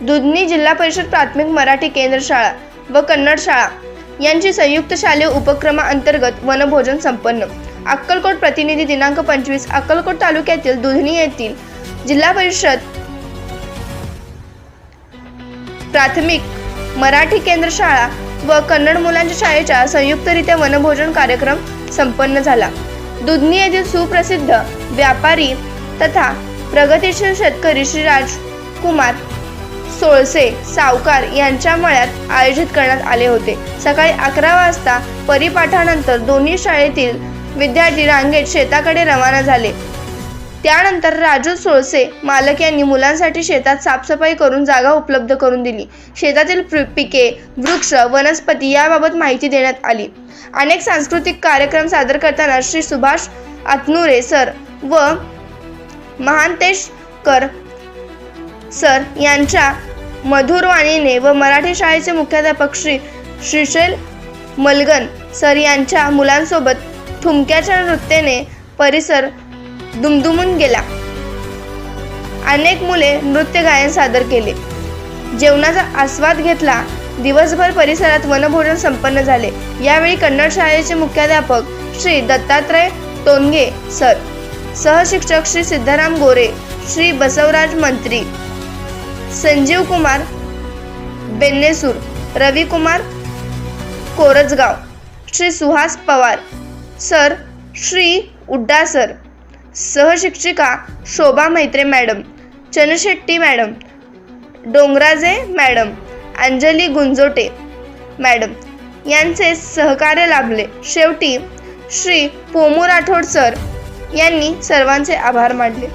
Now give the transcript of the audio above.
दुधनी जिल्हा परिषद प्राथमिक मराठी केंद्र शाळा व कन्नड शाळा यांची संयुक्त शालेय उपक्रमाअंतर्गत वनभोजन संपन्न. अक्कलकोट प्रतिनिधी दिनांक पंचवीस अक्कलकोट तालुक्यातील दुधनी येथील जिल्हा परिषद प्राथमिक मराठी केंद्र शाळा व कन्नड मुलांच्या शाळेच्या संयुक्तरित्या वनभोजन कार्यक्रम संपन्न झाला. दुधनी येथील सुप्रसिद्ध व्यापारी तथा प्रगतीशील शेतकरी श्री राजकुमार सोळसे सावकार यांच्या मळ्यात आयोजित करण्यात आले होते. सकाळी अकरा वाजता परिपाठानंतर दोन्ही शाळेतील विद्यार्थी रांगेत शेताकडे रवाना झाले. त्यानंतर राजू सोळसे मालक यांनी मुलांसाठी शेतात साफसफाई करून जागा उपलब्ध करून दिली. शेतातील पिके वृक्ष वनस्पती याबाबत माहिती देण्यात आली. अनेक सांस्कृतिक कार्यक्रम सादर करताना श्री सुभाष आतनुरे सर व महांतेशकर सर यांच्या मधुरवाणीने व मराठी शाळेचे मुख्याध्यापक श्री श्रीशैल मलगन सर यांच्या मुलांसोबत ठुमक्याच्या नृत्याने परिसर दुमदुमून गेला. अनेक मुले नृत्य गायन सादर केले. जेवणाचा आस्वाद घेतला. दिवसभर परिसरात वनभोजन संपन्न झाले. यावेळी कन्नड शाळेचे मुख्याध्यापक श्री दत्तात्रय तोंगे सर सहशिक्षक Shri Siddharam Gore Shri Basavaraj Mantri Sanjeev Kumar Bennesur Ravikumar Korajgaon Shri Suhas Pawar sir Shri Udda sir सहशिक्षिका Shobha Maitre madam Chanshetti madam Dongraje madam Anjali Gunjote madam यांचे सहकार्य लाभले. शेवटी श्री पोमू राठोड सर यांनी सर्वांचे आभार मानले.